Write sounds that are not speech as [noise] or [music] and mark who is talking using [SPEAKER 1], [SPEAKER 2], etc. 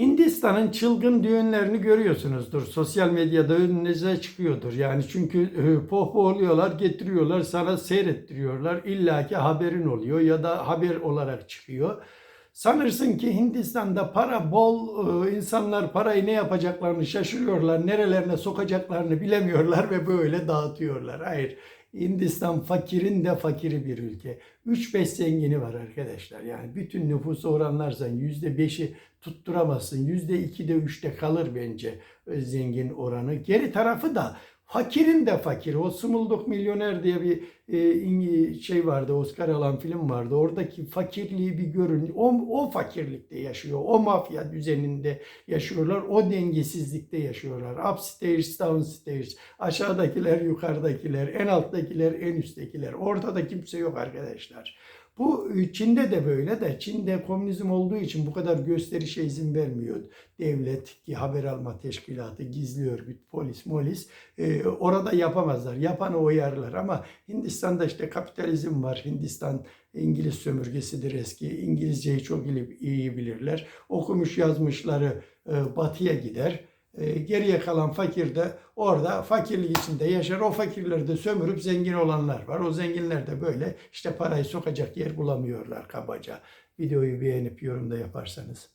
[SPEAKER 1] Hindistan'ın çılgın düğünlerini görüyorsunuzdur. Sosyal medyada önünüze çıkıyordur. Yani çünkü e, pohpohluyorlar, getiriyorlar, sana seyrettiriyorlar. İlla ki haberin oluyor ya da haber olarak çıkıyor. Sanırsın ki Hindistan'da para bol, e, insanlar parayı ne yapacaklarını şaşırıyorlar, nerelerine sokacaklarını bilemiyorlar [laughs] ve böyle dağıtıyorlar. Hayır, Hindistan fakirin de fakiri bir ülke. 3-5 zengini var arkadaşlar. Yani bütün nüfusu oranlarsan %5'i tutturamazsın. %2'de 3'te kalır bence e, zengin oranı. Geri tarafı da fakirin de fakiri. O Smulduk Milyoner diye bir e, şey vardı, Oscar alan film vardı. Oradaki fakirliği bir görün. O, o fakirlikte yaşıyor. O mafya düzeninde yaşıyorlar. O dengesizlikte yaşıyorlar. Upstairs, downstairs. Aşağıdakiler, yukarıdakiler. En alttakiler, en üsttekiler. Ortada kimse yok arkadaşlar. Bu e, Çin'de de böyle de Çin'de komünizm olduğu için bu kadar gösterişe izin vermiyor. Devlet, haber alma teşkilatı, gizli örgüt, polis, molis e, orada yapamazlar. Yapanı uyarlar ama Hindistan'da işte kapitalizm var. Hindistan İngiliz sömürgesidir eski. İngilizceyi çok iyi bilirler. Okumuş yazmışları e, batıya gider. E, geriye kalan fakir de orada fakirlik içinde yaşar. O fakirleri de sömürüp zengin olanlar var. O zenginler de böyle işte parayı sokacak yer bulamıyorlar kabaca. Videoyu beğenip yorumda yaparsanız.